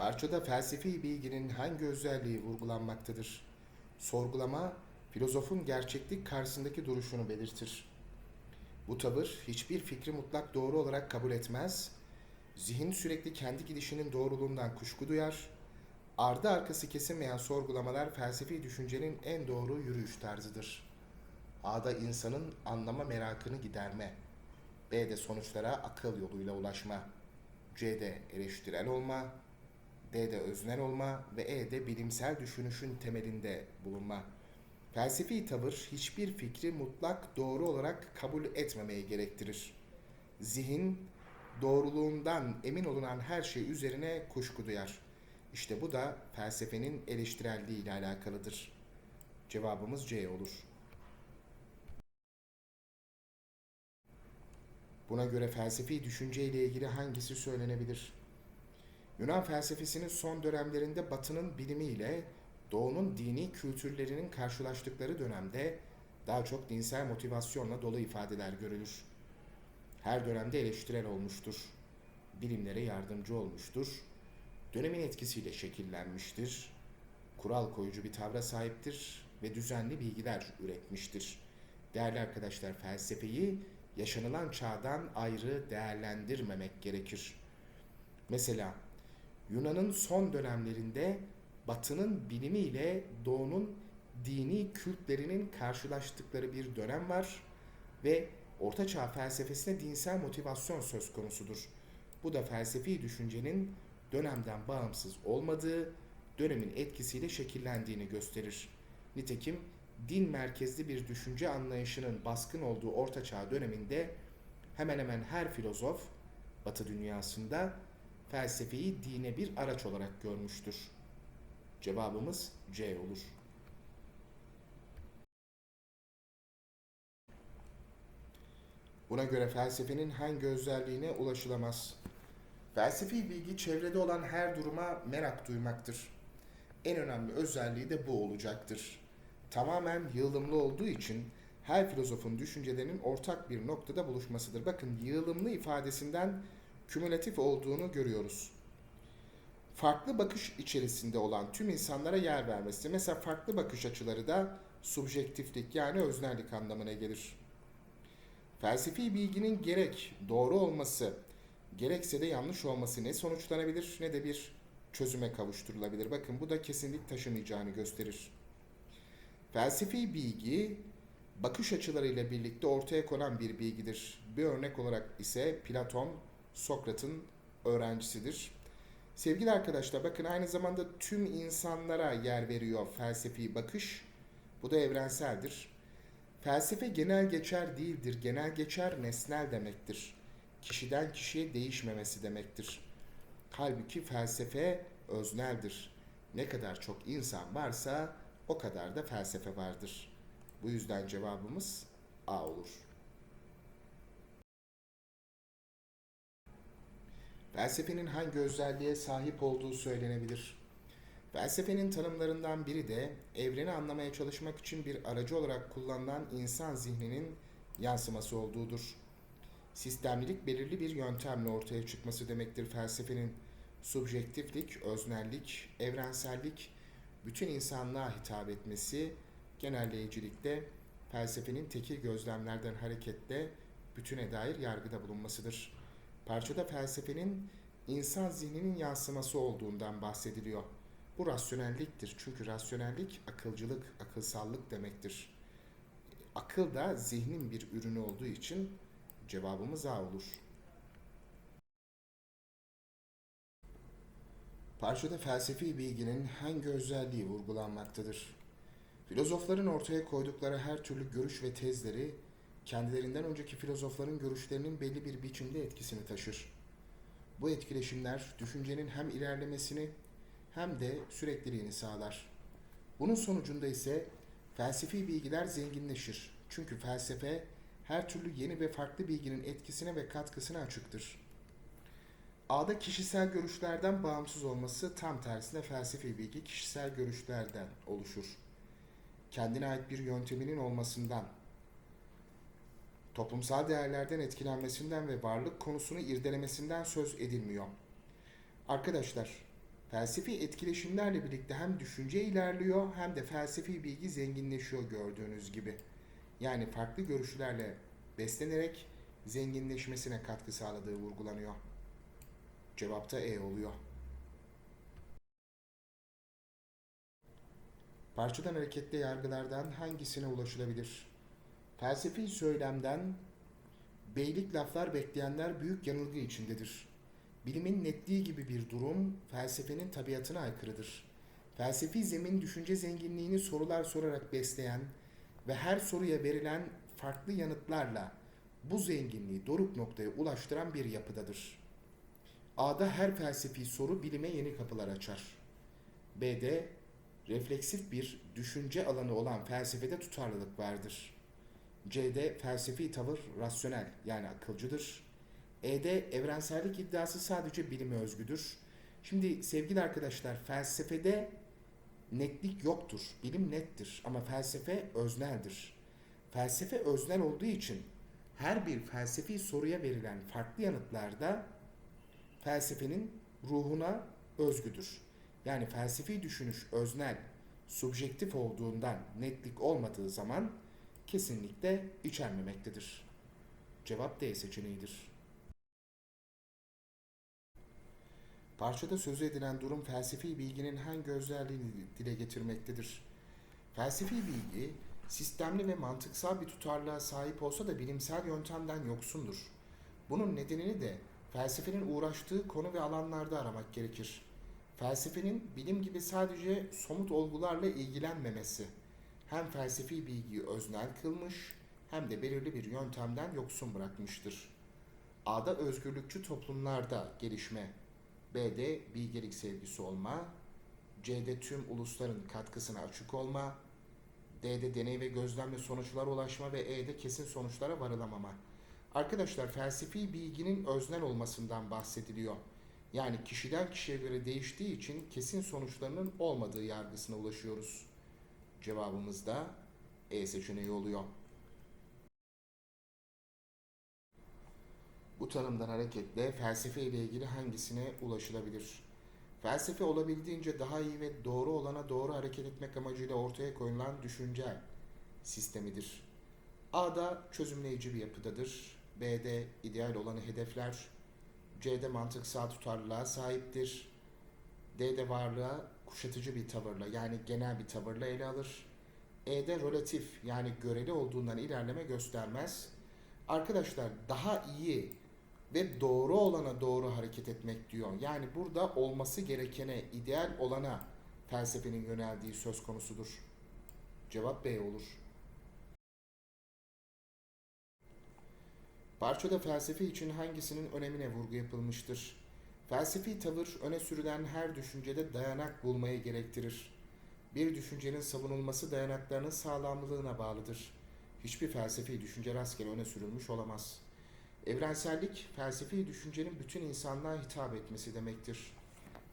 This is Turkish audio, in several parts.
Parçada felsefi bilginin hangi özelliği vurgulanmaktadır? Sorgulama, filozofun gerçeklik karşısındaki duruşunu belirtir. Bu tavır hiçbir fikri mutlak doğru olarak kabul etmez, zihin sürekli kendi gidişinin doğruluğundan kuşku duyar, ardı arkası kesilmeyen sorgulamalar felsefi düşüncenin en doğru yürüyüş tarzıdır. A'da insanın anlama merakını giderme, B'de sonuçlara akıl yoluyla ulaşma, C'de eleştirel olma, D'de öznel olma ve E'de bilimsel düşünüşün temelinde bulunma. Felsefi tavır hiçbir fikri mutlak doğru olarak kabul etmemeyi gerektirir. Zihin, doğruluğundan emin olunan her şey üzerine kuşku duyar. İşte bu da felsefenin eleştirelliği ile alakalıdır. Cevabımız C olur. Buna göre felsefi düşünce ile ilgili hangisi söylenebilir? Yunan felsefesinin son dönemlerinde Batı'nın bilimiyle Doğu'nun dini kültürlerinin karşılaştıkları dönemde daha çok dinsel motivasyonla dolu ifadeler görülür. Her dönemde eleştirel olmuştur. Bilimlere yardımcı olmuştur. Dönemin etkisiyle şekillenmiştir. Kural koyucu bir tavra sahiptir ve düzenli bilgiler üretmiştir. Değerli arkadaşlar felsefeyi yaşanılan çağdan ayrı değerlendirmemek gerekir. Mesela Yunan'ın son dönemlerinde Batı'nın bilimiyle Doğu'nun dini kültlerinin karşılaştıkları bir dönem var ve Orta Çağ felsefesine dinsel motivasyon söz konusudur. Bu da felsefi düşüncenin dönemden bağımsız olmadığı, dönemin etkisiyle şekillendiğini gösterir. Nitekim din merkezli bir düşünce anlayışının baskın olduğu Orta Çağ döneminde hemen hemen her filozof Batı dünyasında felsefeyi dine bir araç olarak görmüştür. Cevabımız C olur. Buna göre felsefenin hangi özelliğine ulaşılamaz? Felsefi bilgi çevrede olan her duruma merak duymaktır. En önemli özelliği de bu olacaktır. Tamamen yığılımlı olduğu için her filozofun düşüncelerinin ortak bir noktada buluşmasıdır. Bakın yığılımlı ifadesinden kümülatif olduğunu görüyoruz. Farklı bakış içerisinde olan tüm insanlara yer vermesi. Mesela farklı bakış açıları da subjektiflik yani öznellik anlamına gelir. Felsefi bilginin gerek doğru olması, gerekse de yanlış olması ne sonuçlanabilir ne de bir çözüme kavuşturulabilir. Bakın bu da kesinlik taşımayacağını gösterir. Felsefi bilgi bakış açılarıyla birlikte ortaya konan bir bilgidir. Bir örnek olarak ise Platon, Sokrat'ın öğrencisidir. Sevgili arkadaşlar bakın aynı zamanda tüm insanlara yer veriyor felsefi bakış. Bu da evrenseldir. Felsefe genel geçer değildir. Genel geçer nesnel demektir. Kişiden kişiye değişmemesi demektir. Halbuki felsefe özneldir. Ne kadar çok insan varsa o kadar da felsefe vardır. Bu yüzden cevabımız A olur. Felsefenin hangi özelliğe sahip olduğu söylenebilir? Felsefenin tanımlarından biri de evreni anlamaya çalışmak için bir aracı olarak kullanılan insan zihninin yansıması olduğudur. Sistemlilik belirli bir yöntemle ortaya çıkması demektir felsefenin. Subjektiflik, öznellik, evrensellik, bütün insanlığa hitap etmesi, genelleyicilikte felsefenin tekil gözlemlerden hareketle bütüne dair yargıda bulunmasıdır. Parçada felsefenin insan zihninin yansıması olduğundan bahsediliyor. Bu rasyonelliktir. Çünkü rasyonellik akılcılık, akılsallık demektir. Akıl da zihnin bir ürünü olduğu için cevabımız A olur. Parçada felsefi bilginin hangi özelliği vurgulanmaktadır? Filozofların ortaya koydukları her türlü görüş ve tezleri kendilerinden önceki filozofların görüşlerinin belli bir biçimde etkisini taşır. Bu etkileşimler düşüncenin hem ilerlemesini hem de sürekliliğini sağlar. Bunun sonucunda ise felsefi bilgiler zenginleşir. Çünkü felsefe her türlü yeni ve farklı bilginin etkisine ve katkısına açıktır. A'da kişisel görüşlerden bağımsız olması tam tersine felsefi bilgi kişisel görüşlerden oluşur. Kendine ait bir yönteminin olmasından, toplumsal değerlerden etkilenmesinden ve varlık konusunu irdelemesinden söz edilmiyor. Arkadaşlar, Felsefi etkileşimlerle birlikte hem düşünce ilerliyor hem de felsefi bilgi zenginleşiyor gördüğünüz gibi. Yani farklı görüşlerle beslenerek zenginleşmesine katkı sağladığı vurgulanıyor. Cevap da E oluyor. Parçadan hareketle yargılardan hangisine ulaşılabilir? Felsefi söylemden beylik laflar bekleyenler büyük yanılgı içindedir. Bilimin netliği gibi bir durum felsefenin tabiatına aykırıdır. Felsefi zemin düşünce zenginliğini sorular sorarak besleyen ve her soruya verilen farklı yanıtlarla bu zenginliği doruk noktaya ulaştıran bir yapıdadır. A'da her felsefi soru bilime yeni kapılar açar. B'de refleksif bir düşünce alanı olan felsefede tutarlılık vardır. C'de felsefi tavır rasyonel yani akılcıdır. E'de evrensellik iddiası sadece bilime özgüdür. Şimdi sevgili arkadaşlar felsefede netlik yoktur. Bilim nettir ama felsefe özneldir. Felsefe öznel olduğu için her bir felsefi soruya verilen farklı yanıtlarda felsefenin ruhuna özgüdür. Yani felsefi düşünüş öznel, subjektif olduğundan netlik olmadığı zaman kesinlikle içermemektedir. Cevap D seçeneğidir. Parçada sözü edilen durum felsefi bilginin hangi özelliğini dile getirmektedir? Felsefi bilgi sistemli ve mantıksal bir tutarlığa sahip olsa da bilimsel yöntemden yoksundur. Bunun nedenini de felsefenin uğraştığı konu ve alanlarda aramak gerekir. Felsefenin bilim gibi sadece somut olgularla ilgilenmemesi hem felsefi bilgiyi öznel kılmış hem de belirli bir yöntemden yoksun bırakmıştır. A'da özgürlükçü toplumlarda gelişme, B'de bilgelik sevgisi olma, C'de tüm ulusların katkısına açık olma, D'de deney ve gözlemle sonuçlara ulaşma ve E'de kesin sonuçlara varılamama. Arkadaşlar felsefi bilginin öznel olmasından bahsediliyor. Yani kişiden kişiye göre değiştiği için kesin sonuçlarının olmadığı yargısına ulaşıyoruz. Cevabımız da E seçeneği oluyor. Bu tanımdan hareketle felsefe ile ilgili hangisine ulaşılabilir? Felsefe olabildiğince daha iyi ve doğru olana doğru hareket etmek amacıyla ortaya koyulan düşünce sistemidir. A'da çözümleyici bir yapıdadır. B'de ideal olanı hedefler. C'de mantıksal tutarlılığa sahiptir. D'de varlığa kuşatıcı bir tavırla yani genel bir tavırla ele alır. E'de relatif yani göreli olduğundan ilerleme göstermez. Arkadaşlar daha iyi ve doğru olana doğru hareket etmek diyor. Yani burada olması gerekene, ideal olana felsefenin yöneldiği söz konusudur. Cevap B olur. Parçada felsefe için hangisinin önemine vurgu yapılmıştır? Felsefi tavır öne sürülen her düşüncede dayanak bulmayı gerektirir. Bir düşüncenin savunulması dayanaklarının sağlamlılığına bağlıdır. Hiçbir felsefi düşünce rastgele öne sürülmüş olamaz. Evrensellik, felsefi düşüncenin bütün insanlığa hitap etmesi demektir.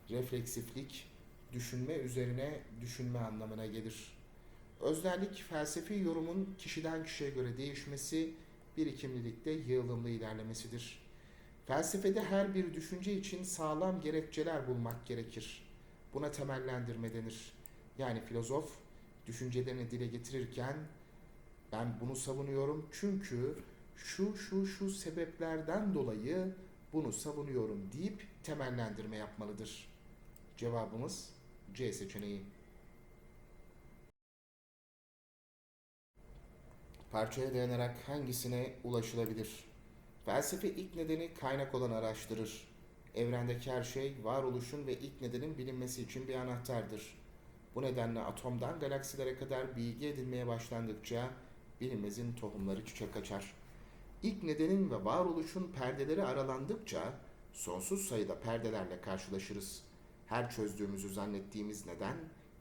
Refleksiflik, düşünme üzerine düşünme anlamına gelir. Öznellik, felsefi yorumun kişiden kişiye göre değişmesi, birikimlilikte yığılımlı ilerlemesidir. Felsefede her bir düşünce için sağlam gerekçeler bulmak gerekir. Buna temellendirme denir. Yani filozof düşüncelerini dile getirirken ben bunu savunuyorum çünkü şu şu şu sebeplerden dolayı bunu savunuyorum deyip temellendirme yapmalıdır. Cevabımız C seçeneği. Parçaya dayanarak hangisine ulaşılabilir? Felsefe ilk nedeni kaynak olan araştırır. Evrendeki her şey varoluşun ve ilk nedenin bilinmesi için bir anahtardır. Bu nedenle atomdan galaksilere kadar bilgi edinmeye başlandıkça bilinmezin tohumları çiçek açar. İlk nedenin ve varoluşun perdeleri aralandıkça sonsuz sayıda perdelerle karşılaşırız. Her çözdüğümüzü zannettiğimiz neden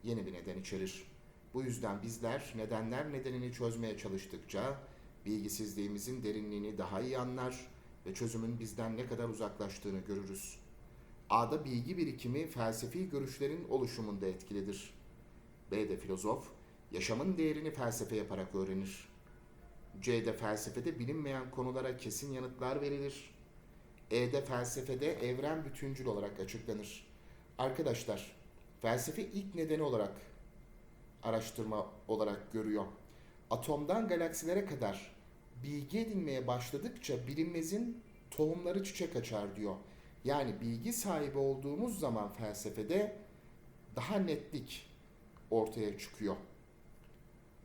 yeni bir neden içerir. Bu yüzden bizler nedenler nedenini çözmeye çalıştıkça bilgisizliğimizin derinliğini daha iyi anlar ve çözümün bizden ne kadar uzaklaştığını görürüz. A'da bilgi birikimi felsefi görüşlerin oluşumunda etkilidir. B'de filozof, yaşamın değerini felsefe yaparak öğrenir. C'de felsefede bilinmeyen konulara kesin yanıtlar verilir. E'de felsefede evren bütüncül olarak açıklanır. Arkadaşlar, felsefe ilk nedeni olarak araştırma olarak görüyor. Atomdan galaksilere kadar bilgi edinmeye başladıkça bilinmezin tohumları çiçek açar diyor. Yani bilgi sahibi olduğumuz zaman felsefede daha netlik ortaya çıkıyor.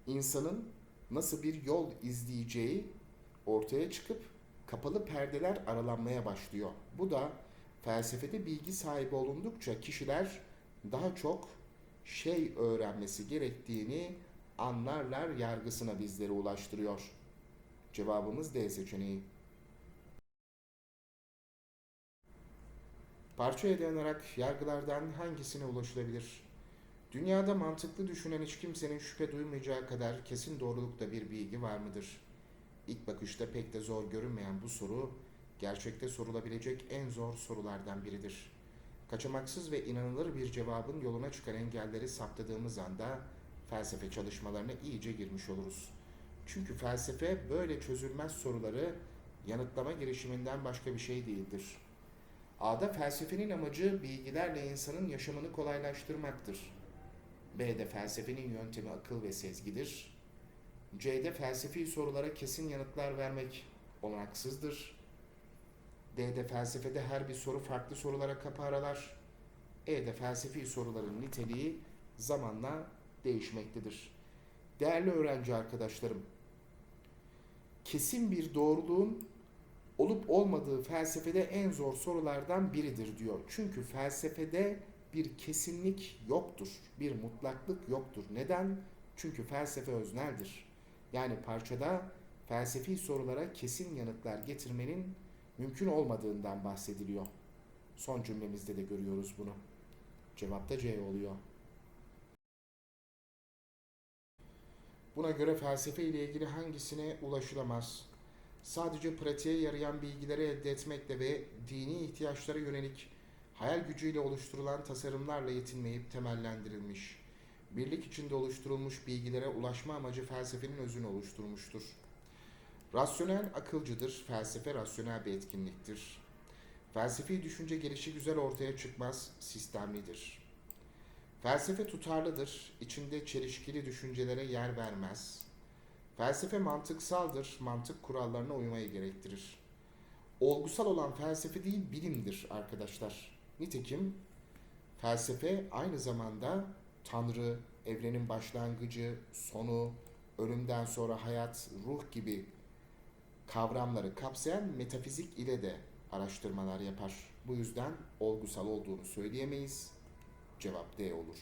İnsanın nasıl bir yol izleyeceği ortaya çıkıp kapalı perdeler aralanmaya başlıyor. Bu da felsefede bilgi sahibi olundukça kişiler daha çok şey öğrenmesi gerektiğini anlarlar yargısına bizleri ulaştırıyor. Cevabımız D seçeneği. Parçaya dayanarak yargılardan hangisine ulaşılabilir? Dünyada mantıklı düşünen hiç kimsenin şüphe duymayacağı kadar kesin doğrulukta bir bilgi var mıdır? İlk bakışta pek de zor görünmeyen bu soru, gerçekte sorulabilecek en zor sorulardan biridir. Kaçamaksız ve inanılır bir cevabın yoluna çıkan engelleri saptadığımız anda felsefe çalışmalarına iyice girmiş oluruz. Çünkü felsefe böyle çözülmez soruları yanıtlama girişiminden başka bir şey değildir. A'da felsefenin amacı bilgilerle insanın yaşamını kolaylaştırmaktır. B'de felsefenin yöntemi akıl ve sezgidir. C'de felsefi sorulara kesin yanıtlar vermek olanaksızdır. D'de felsefede her bir soru farklı sorulara kapı aralar. E'de felsefi soruların niteliği zamanla değişmektedir. Değerli öğrenci arkadaşlarım, kesin bir doğruluğun olup olmadığı felsefede en zor sorulardan biridir diyor. Çünkü felsefede bir kesinlik yoktur, bir mutlaklık yoktur. Neden? Çünkü felsefe özneldir. Yani parçada felsefi sorulara kesin yanıtlar getirmenin mümkün olmadığından bahsediliyor. Son cümlemizde de görüyoruz bunu. Cevap da C oluyor. Buna göre felsefe ile ilgili hangisine ulaşılamaz? Sadece pratiğe yarayan bilgileri elde etmekle ve dini ihtiyaçlara yönelik hayal gücüyle oluşturulan tasarımlarla yetinmeyip temellendirilmiş, birlik içinde oluşturulmuş bilgilere ulaşma amacı felsefenin özünü oluşturmuştur. Rasyonel akılcıdır, felsefe rasyonel bir etkinliktir. Felsefi düşünce gelişi güzel ortaya çıkmaz, sistemlidir. Felsefe tutarlıdır, içinde çelişkili düşüncelere yer vermez. Felsefe mantıksaldır, mantık kurallarına uymayı gerektirir. Olgusal olan felsefe değil, bilimdir arkadaşlar. Nitekim felsefe aynı zamanda Tanrı, evrenin başlangıcı, sonu, ölümden sonra hayat, ruh gibi kavramları kapsayan metafizik ile de araştırmalar yapar. Bu yüzden olgusal olduğunu söyleyemeyiz. Cevap D olur.